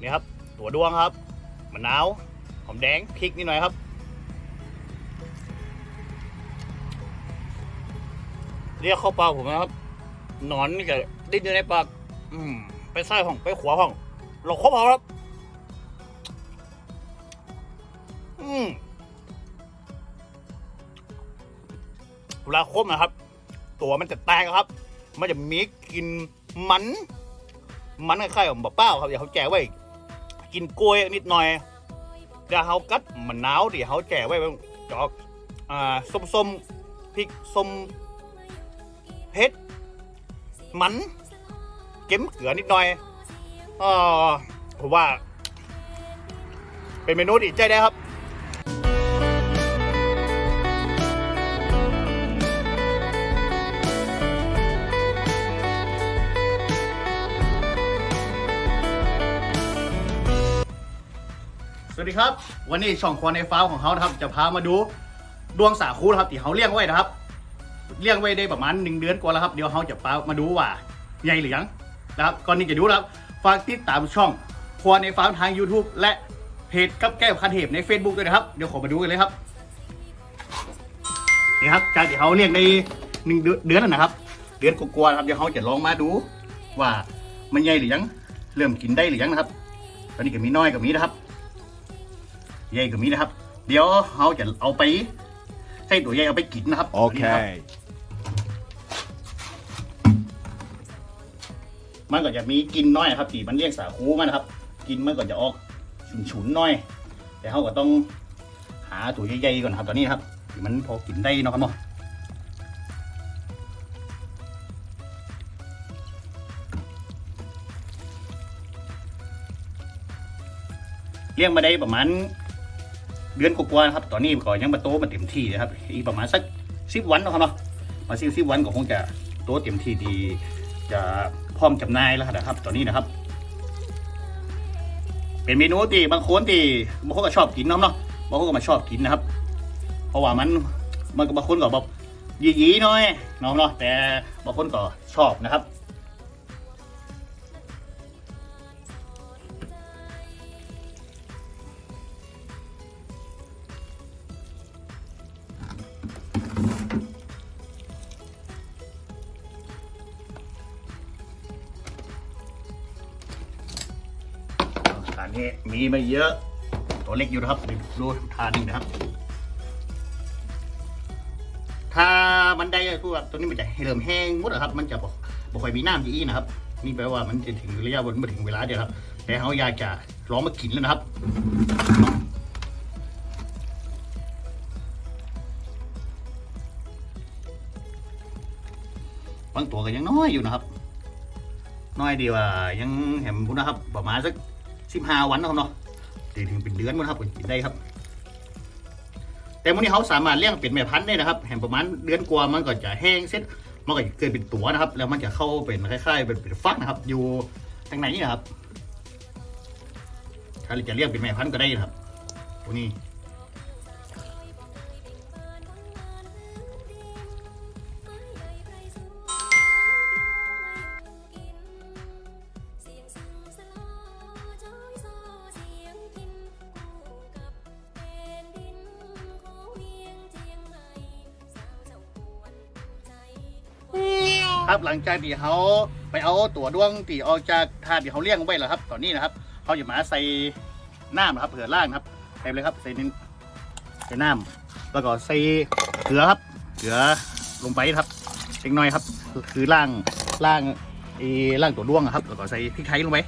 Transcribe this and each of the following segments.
นี่ครับ ตัวดวงครับมะนาวหอมแดงพริกนิดหน่อยครับ เรียกเข้าปากผมนะครับ หนอนนี่ก็ดิ้นอยู่ในปาก อืมไปซ้ายห้องไปขวาห้องเราครบเอาครับ อืมเวลาครบนะครับ ตัวมันจะแตกครับ มันจะมีกลินมัน มันคล้ายๆกับเป้าครับเดี๋ยวเขาแจกไว้ กินกล้วยนิดหน่อยเดี๋ยวเขากัดมะนาวเดี๋ยวเขาแจกไว้จอกอ่าส้มๆพริกส้มเผ็ดมันเก็มเกลือนิดหน่อยอ่าผมว่า เป็นเมนูที่ใจได้ครับ ดีครับ วันนี้ช่องครัวในฟ้าของเขานะครับ จะพามาดูดวงสาคูนะครับที่เขาเลี้ยงไว้นะครับเลี้ยงไว้ได้ประมาณหนึ่งเดือนกว่าแล้วครับเดี๋ยวเขาจะพามาดูว่าใหญ่หรือยังนะครับก่อนนี้จะดูนะครับฝากติดตามช่องครัวในฟ้าทาง YouTube และเพจกับแก้วคันเทพใน Facebook ด้วยนะครับเดี๋ยวขอมาดูกันเลยครับนี่ครับจากที่เขาเลี้ยงในหนึ่งเดือนนนะครับ เดือนกว่าๆครับเดี๋ยวเขาจะลองมาดูว่ามันใหญ่หรือยังเริ่มกินได้หรือยังนะครับ ตอนนี้ก็มีน้อยกับมีนะครับ ใหญ่ก็มีนะครับ เดี๋ยวเราจะเอาไปให้ตัวใหญ่เอาไปกินนะครับนี่นะครับ Okay. มันก็จะมีกลินน้อยนะครับตีมันเรียกสาคูมันนะครับ กินมันก็จะออกฉุนๆน้อย แต่เขาก็ต้องหาตัวใหญ่ๆก่อนนะครับตอนนี้นะครับที่มันพอกินได้เนาะครับเนาะเลี้ยงมาได้ประมาณ เดือนกว่าๆนะครับ ตอนนี้ก็ยังมาโตมาเต็มที่นะครับ อีกประมาณสักสิบวันนะครับเนาะมาสิบสิบวันก็คงจะโตเต็มที่ดี จะพร้อมจำหน่ายแล้วนะครับ ตอนนี้นะครับ เป็นเมนูที่บางคนที่บางคนก็ชอบกินเนาะเนาะบางคนก็มาชอบกินนะครับ เพราะว่ามันมันก็บางคนก็แบบยีๆหน้อยเนาะเนาะแต่บางคนก็ชอบนะครับ งี้มีไม่เยอะ ตัวเล็กอยู่นะครับดูทานนี่นะครับ ถ้ามันได้คือแบบตัวนี้มันจะเริ่มแห้งหมดอะครับ มันจะบอกบอกค่อยมีน้ำจีอีนะครับ นี่แปลว่ามันจะถึงระยะบนมาถึงเวลาเดียวครับ แต่เขาอยากจะลองมากินแล้วนะครับบางตัวก็ยังน้อยอยู่นะครับ น้อยดีว่ายังเห็นพูดนะครับประมาณสัก สิบห้าวันนะครับเนาะถึงถึงเป็นเดือนมั้งครับกินได้ครับ แต่วันนี้เขาสามารถเลี้ยงเป็นแม่พันธุ์ได้นะครับเห็นประมาณเดือนกว่ามันก็จะแห้งเสร็จมันก็จะเกิดเป็นตัวนะครับ แล้วมันจะเข้าเป็นคล้ายๆเป็นฟักนะครับ อยู่ทางไหนนี่นะครับถ้าจะเลี้ยงเป็นแม่พันธุ์ก็ได้นะครับตัวนี้ หลังจากที่เขาไปเอาตัวดวงตีออกจากธาตุที่เขาเลี้ยงไว้แล้วครับ ตอนนี้นะครับเขาจะมาใส่น้ำนะครับเผื่อล่างครับใส่เลยครับใส่นินใส่น้ำแล้วก็ใส่เกลือครับเกลือลงไปครับเล็กน้อยครับ คือล่างล่างไอ้ล่างตัวดวงอะครับ แล้วก็ใส่พริกไทยลงไป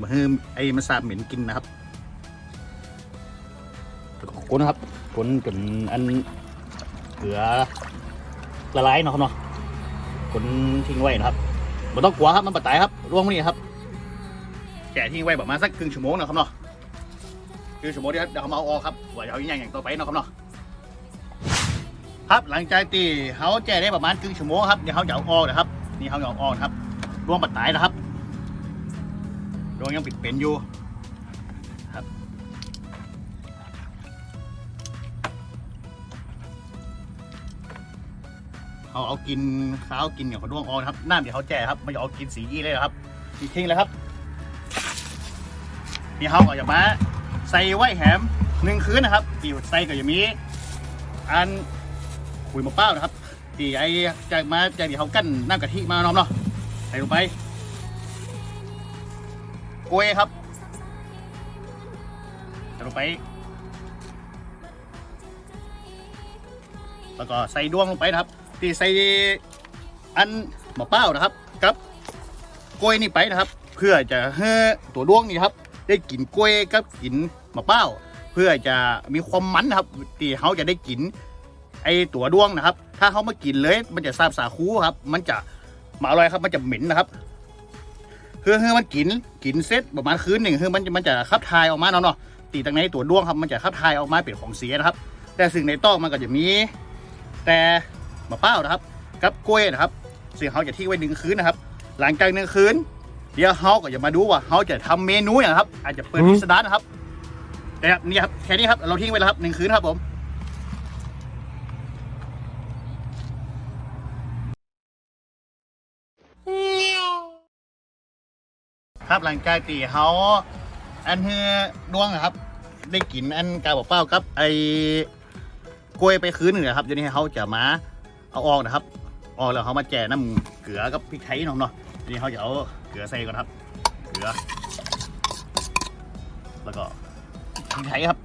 มาให้ไอ้มันสาบเหม็นกินนะครับแล้วก็คนครับคนจนอันเกลือละลายเนาะครับเนาะ นทิ้งไว้นะครับไม่ต้องกลัวครับมันปะตายครับร่วงนี้ครับแกะทิ้งไว้ประมาณสักครึ่งชั่วโมงนะครับเนาะครึ่งชั่วโมงเดี๋ยวเดี๋ยวเขามาเอาออกครับว่าจะเอาอย่างอย่างต่อไปเนาะครับเนาะครับหลังจากที่เขาแช่ได้ประมาณครึ่งชั่วโมงครับเดี๋ยวเขาจะเอาออกนะครับนี่เขาจะเอาออกครับร่วงปะตายนะครับร่วงยังปิดเป็นอยู่ เขาเอากินข้าวกินกับขนด้วงออกนะครับน้ำเดี๋ยวเขาแจ่ครับไม่เอากินสีอี้เลยนะครับอีทิ้งเลยครับนี่เขาก็จะมาใส่ไว้แหมหนึ่งคืนนะครับที่ใส่ก็จะมีอันขุยมะเป้านะครับที่ไอ้จากมาจากที่เขากั้นน้ำกะทิมาน้อมเนาะใส่ลงไปกล้วยครับใส่ลงไป แล้วก็ใส่ด้วงลงไปนะครับ ที่ใส่อันมะเป้านะครับกับกล้วยนี่ไปนะครับ เพื่อจะให้ตัวด้วงนี่ครับ ได้กินกล้วยกับกินมะเป้า เพื่อจะมีความมันนะครับที่เขาจะได้กินไอตัวด้วงนะครับ ถ้าเขามากินเลย มันจะซาบสาคูครับ มันจะมาอร่อยครับ มันจะเหม็นนะครับเพื่อให้มันกินกินเสร็จประมาณคืนหนึ่งคือมันจะมันจะขับถ่ายออกมาเนาะเนาะตีตรงในตัวด้วงครับ มันจะขับถ่ายออกมาเป็นของเสียนะครับ แต่สิ่งในต้องมันก็จะมี แต่ มะเป้านะครับกับกล้วยนะครับซึ่งเขาจะทิ้งไว้หนึ่งคืนนะครับ หลังจากหนึ่งคืนเดี๋ยวเขาก็จะมาดูว่าเขาจะทำเมนูอย่างไรครับ อาจจะเปิดพิสดารนะครับแต่ครับนี่ครับแค่นี้ครับเราทิ้งไว้แล้วครับหนึ่งคืนครับผมครับหลังจากที่เขาอันเฮือดวงนะครับ ได้กินอันกาบเป้ากับไอ้กล้วยไปคืนหนึ่งนะครับเดี๋ยวนี้เขาจะมา เอาออกนะครับ ออกแล้วเขามาแจ่น้ำเกลือกับพริกไทยน้องเนาะทีนี้เขาจะเอาเกลือใส่ก่อนครับ เกลือ แล้วก็พริกไทยครับ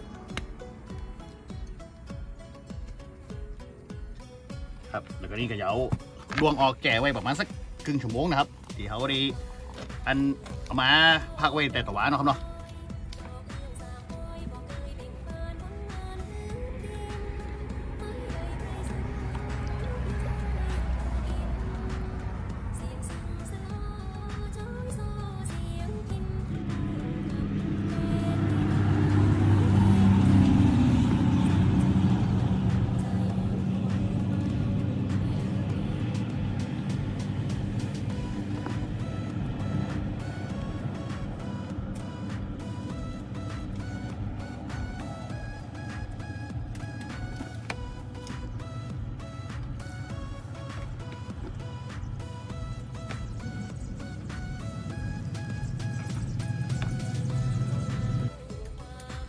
ครับ แล้วก็นี่ก็จะเอาดวงออกแก่ไว้ประมาณสักครึ่งชั่วโมงนะครับที่เขาได้อันเอามาพักไว้แต่ตะวันเนาะครับเนาะ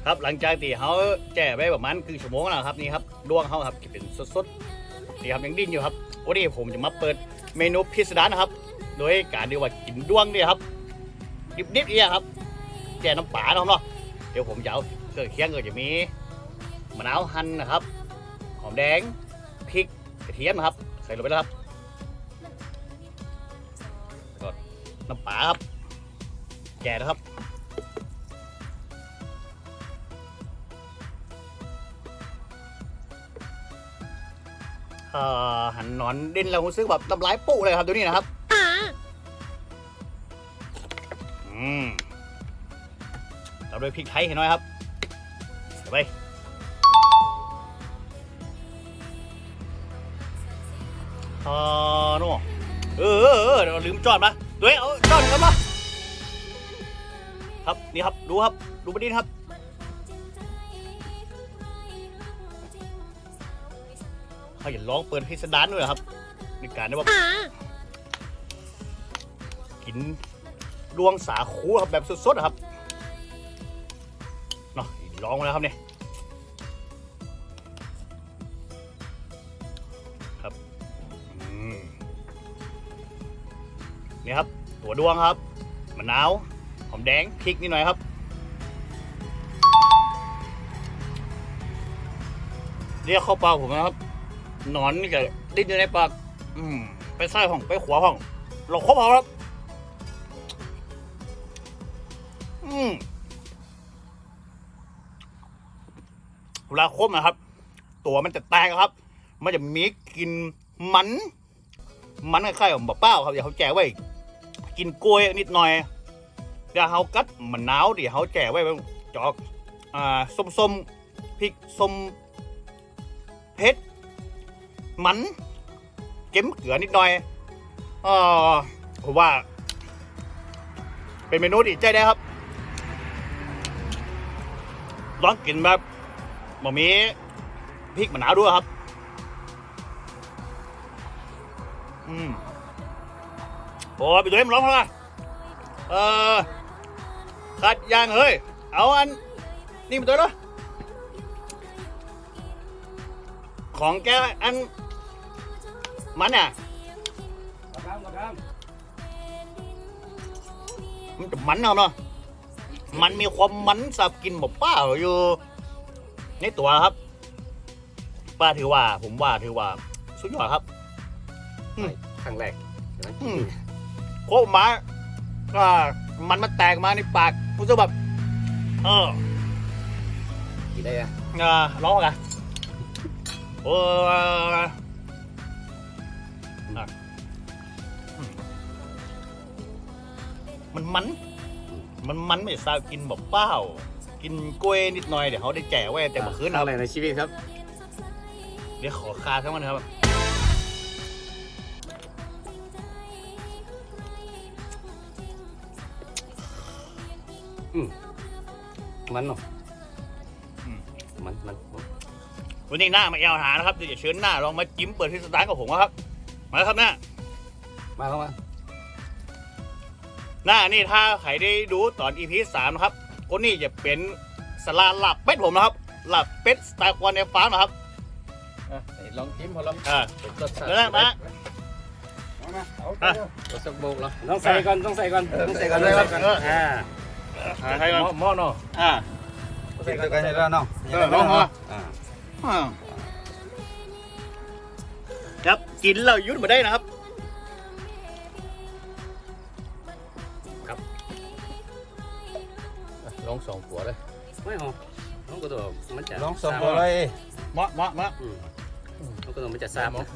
ครับหลังจากที่เขาแจ่ไปประมาณครึ่งชั่วโมงแล้วครับนี่ครับดวงเขาครับที่เป็นสดๆนี่ครับยังดิ้นอยู่ครับวันนี้ผมจะมาเปิดเมนูพิสดารนะครับ โดยการที่ว่ากินดวงเนี่ยครับ ดิบๆเอียครับแจ่น้ำปลาเนาะเนาะเดี๋ยวผมจะเอาเครื่องเคียงก็จะมีมะนาวหั่นนะครับหอมแดงพริกกระเทียมนะครับใส่ลงไปแล้วครับก็น้ำปลาครับแก่นะครับ เอ่อหันหนอนดินเรารู้สึกแบบทำร้ายปุ๊เลยครับตัวนี้นะครับอืมเราด้วยพริกไทยเห็นไหมครับใส่ไปเอ่อนู่นเออเออเออเดี๋ยวลืมจอดมาตัวเองเอาจอดกันมาครับนี่ครับดูครับดูประเด็นครับ เขาอย่าร้องเปิดพิสดารด้วยเหรอครับในการที่ว่ากินดวงสาคูครับแบบสดๆอะครับเนาะร้องมาแล้วครับเนี่ยครับอืมนี่ครับ ตัวดวงครับมะนาวหอมแดงพริกนิดหน่อยครับเรียกเข้าเปากผมนะครับห นอนนี่ก็ดิ้นอยู่ในปาก อืม ไปซ้ายห้องไปขวาห้องเราครบเอาครับ อืมเวลาครบนะครับ ตัวมันจะแตกครับ มันจะมีกลินมัน มันคล้ายๆกับบะเป้าครับเดี๋ยวเขาแจกไว้ กินกล้วยนิดหน่อยเดี๋ยวเขากัดมะนาวเดี๋ยวเขาแจกไว้จอก อ่าส้มๆพริกส้มเผ็ด มันเก็มเกลือนิดหน่อยเออผมว่า เป็นเมนูดีใจได้ครับลองกินแบบบะหมี่พริกมะนาวด้วยครับ อืมโอ้ยไปดูให้มันร้องเขาละเออขัดยางเฮ้ย เอาอัน นี่มาตัวเนาะของแกอัน มันอะกระทำกระทมันจะมันเอาเนาะมันมีความมันสับกินแบบป้าอยู่ ในตัวครับ ป้าถือว่า ผมว่าถือว่า สุดยอดครับำครั้งแรกใช่ไหมอืมโคตรมาอ่ามันมาแตกมาในปากรู้สึกแบบเออกินได้อะอ่าร้องกันโอ้ มันมัน มันมันไม่ทราบกินแบบเป้า กินกล้วยนิดหน่อยเดี๋ยวเขาได้แจกไว้แต่เมื่อคืนครั้นะงแรกในชีวิตครับ เดี๋ยวขอคาทั้งมันครับมันเนาะอืม มันมันวันนี้หน้ามาแอลหานะครับเดี๋ยวจะเชิญหน้าลองมาจิ้มเปิดที่สตาร์ทกับผมครับ มาแล้วครับหน้า มาเข้ามา หน้านี่ถ้าใครได้ดูตอน EP สามนะครับคนนี้จะเป็นสลาหลับเป็ดผมนะครับ หลับเป็ดสไตล์ควอนในฟาร์มนะครับลองจิ้มพอลองอ่ารสชาติเดี๋ยวนะมาอะรสสักโบกแล้วต้องใส่ก่อนต้องใส่ก่อนต้องใส่ก่อนเออต้องใส่ก่อนเอออ่าอ่าใครก่อนหม้อเนาะอ่าใส่ก่อนใส่ก่อนเนาะเออลองมาอ่าอ่าครับกินแล้วยุดมาได้นะครับ มันจะลองส่งตัวเลยเหมาะเหมาะเหมาะอืมน้องก็ตัวมันจะซาบนะ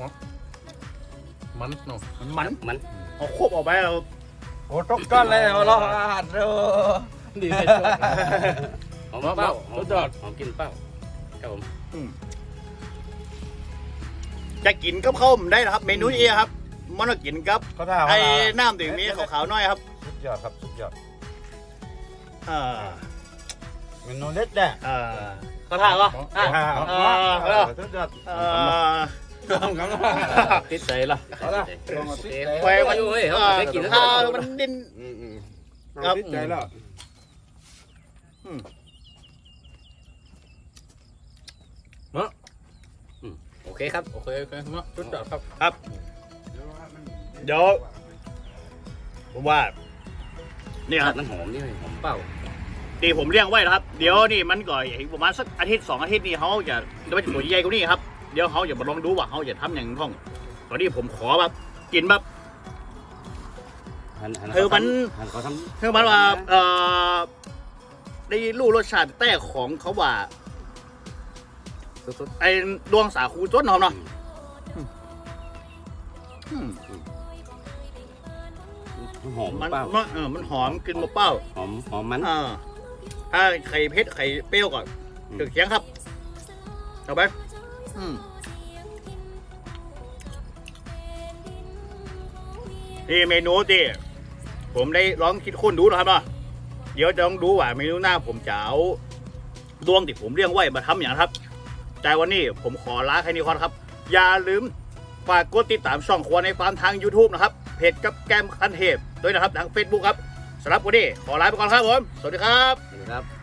มันเนาะมันมันมันเอาควบออกไปเอาโอ้ตกก้อนเลยเอาล้ออาหารเด้อดีเลยหอมเป้าหอมหอมกินเป้าครับผมจะกินกับข้าวผมได้นะครับ เมนูนี้ครับ มันก็กินกับเขาถามไอ้ว่าน้ำดื่มนี้ขาวๆหน่อยครับสุดยอดครับสุดยอดอ่าเมนูเล็ดแน่อ่า ก็ท่าก็อ่าอ่าเออเออสุดยอดเออติดใจละเอาละลองมาติดใจไฟไปมันอยู่เฮ้ยเขาได้กินแล้วข้าวมันดิ้นอืมอืมครับติดใจแล้วโอเคครับ โอเคโอเคเนาะชุดจอดครับ ครับ เดี๋ยวผมว่าเนี่ยครับมันหอมนี่หอมเป้า ที่ผมเลี้ยงไว้นะครับ เดี๋ยวนี่มันก่อยประมาณสักอาทิตย์สองอาทิตย์นี่เขาจะเดี๋ยวมันจะตัวใหญ่กว่านี้ครับ เดี๋ยวเขาจะมาลองดูว่าเขาจะทำอย่างท่อง ตอนนี้ผมขอแบบกินแบบคือมันเขาทำคือมันว่าเอ่อได้รู้รสชาติแต่ของเขาว่าสุดไอ้ดวงสาคูจ้นหอมเนาะอืมๆหอมมันเป้ามันเออมันหอมกินมะเป้าหอมหอมมันอ่า ถ้าไข่เผ็ดไข่เปรี้ยวก่อนถึงเคียงครับ เอาไปอืมนี่เมนูที่ผมได้ลองคิดค้นดูนะครับเนาะเดี๋ยวจะลองดูว่าเมนูหน้าผมจะเอาดวงที่ผมเลี้ยงไว้มาทำอย่างครับ แต่วันนี้ผมขอลาแค่นี้ก่อนครับ อย่าลืมฝากกดติดตามช่องครัวในฟาร์มทาง YouTube นะครับ เพจกับแกมคันเทพด้วยนะครับ ทาง Facebook ครับ สำหรับวันนี้ขอลาไปก่อนครับผม สวัสดีครับครับ